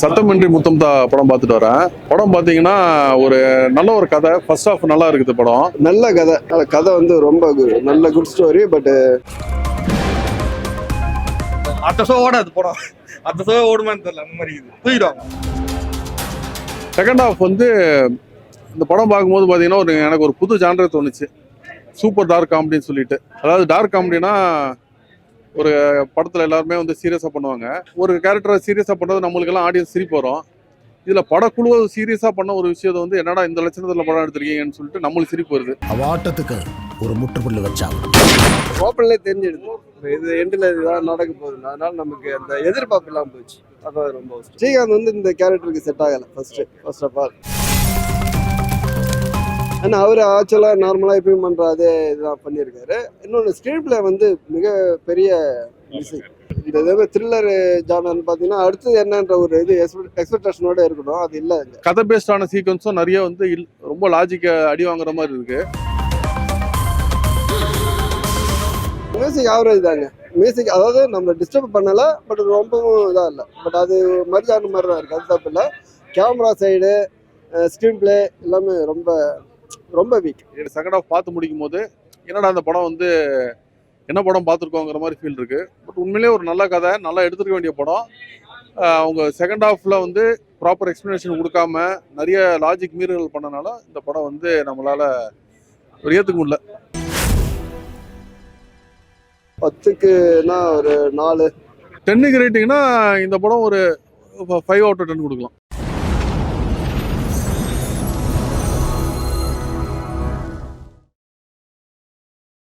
சத்தமின்றி முத்தம் தா படம் பார்த்துட்டு வரேன். படம் பார்த்தீங்கன்னா ஒரு நல்ல ஒரு கதை. ஃபர்ஸ்ட் ஆஃப் நல்லா இருக்குது படம். நல்ல கதை. கதை வந்து ரொம்ப. நல்ல குட் ஸ்டோரி பட் அடுத்த ஷோ ஓடாது படம். அடுத்த ஷோ ஓடுமான்னு தெரியல அந்த மாதிரி தூக்கிடுவாங்க. செகண்ட் ஆஃப் வந்து இந்த படம் பார்க்கும்போது பார்த்தீங்கன்னா ஒரு எனக்கு ஒரு புது ஜான்ரே தோணுச்சு. சூப்பர் டார்க் காமெடின்னு சொல்லிட்டு. அதாவது டார்க் காமெடினா ஒரு படத்தில் எல்லாருமே வந்து சீரியஸாக பண்ணுவாங்க. ஒரு கேரக்டரை சீரியஸாக பண்ணுறது நம்மளுக்கெல்லாம் ஆடியன்ஸ் சிரிப்பு வரும். இதில் படக்குழு சீரியஸாக பண்ண ஒரு விஷயத்தை வந்து என்னடா இந்த லட்சணத்தில் படம் எடுத்திருக்கீங்கன்னு சொல்லிட்டு நம்மளுக்கு சிரிப்பு வருது. அவாட்டத்துக்கு ஒரு முற்றுப்புள்ளி வச்சாங்க ஓப்பன்லேயே தெரிஞ்சிடுது. இது எண்டில் இதுதான் நடக்க போகுது. அதனால நமக்கு அந்த எதிர்பார்ப்பு இல்லாமல் போச்சு. அதான் ரொம்ப. ஸ்ரீகாந்த் வந்து இந்த கேரக்டருக்கு செட் ஆகலை. ஃபர்ஸ்ட் ஃபர்ஸ்ட் ஆஃப் ஆல் ஏன்னா அவர் ஆக்சுவலாக நார்மலாக எப்பயும் பண்ணுற அதே இதுதான் பண்ணியிருக்காரு. இன்னொன்று ஸ்க்ரீன் பிளே வந்து மிக பெரிய மிஸ்ஸிங் இந்த இதே த்ரில்லர் ஜானர்னு பார்த்தீங்கன்னா அடுத்தது என்னன்ற ஒரு இது எக்ஸ்பெக்டேஷனோட இருக்கணும். அது இல்லை. கதை பேஸ்டான சீக்வன்ஸும் நிறைய வந்து இல்- ரொம்ப லாஜிக்கை அடி வாங்குற மாதிரி இருக்கு. மியூசிக் ஆவரேஜ் தாங்க. மியூசிக் அதாவது நம்ம டிஸ்டர்ப் பண்ணல பட் ரொம்பவும் இதாக இல்லை. பட் அது மரியாதை மாதிரி தான் இருக்குது அது தப்பு இல்லை. கேமரா சைடு ஸ்க்ரீன் பிளே எல்லாமே ரொம்ப ரொம்ப வீக் செகண்ட் ஆஃப் பார்த்து முடிக்கும் போது என்னடா அந்த படம் வந்து என்ன படம் பார்த்துருக்கோங்கிற மாதிரி ஃபீல் இருக்கு. பட் உண்மையிலேயே ஒரு நல்ல கதை நல்லா எடுத்துருக்க வேண்டிய படம். அவங்க செகண்ட் ஹாஃப்ல வந்து ப்ராப்பர் எக்ஸ்பிளனேஷன் கொடுக்காம நிறைய லாஜிக் மீறல்கள் பண்ணனால இந்த படம் வந்து நம்மளால ஒரு ஏற்றுக்க முடியல. பத்துக்குன்னா ஒரு நாலு? டென்னுக்கு ரேட்டிங்னா இந்த படம் ஒரு ஃபைவ் அவுட் டென் கொடுக்கலாம்.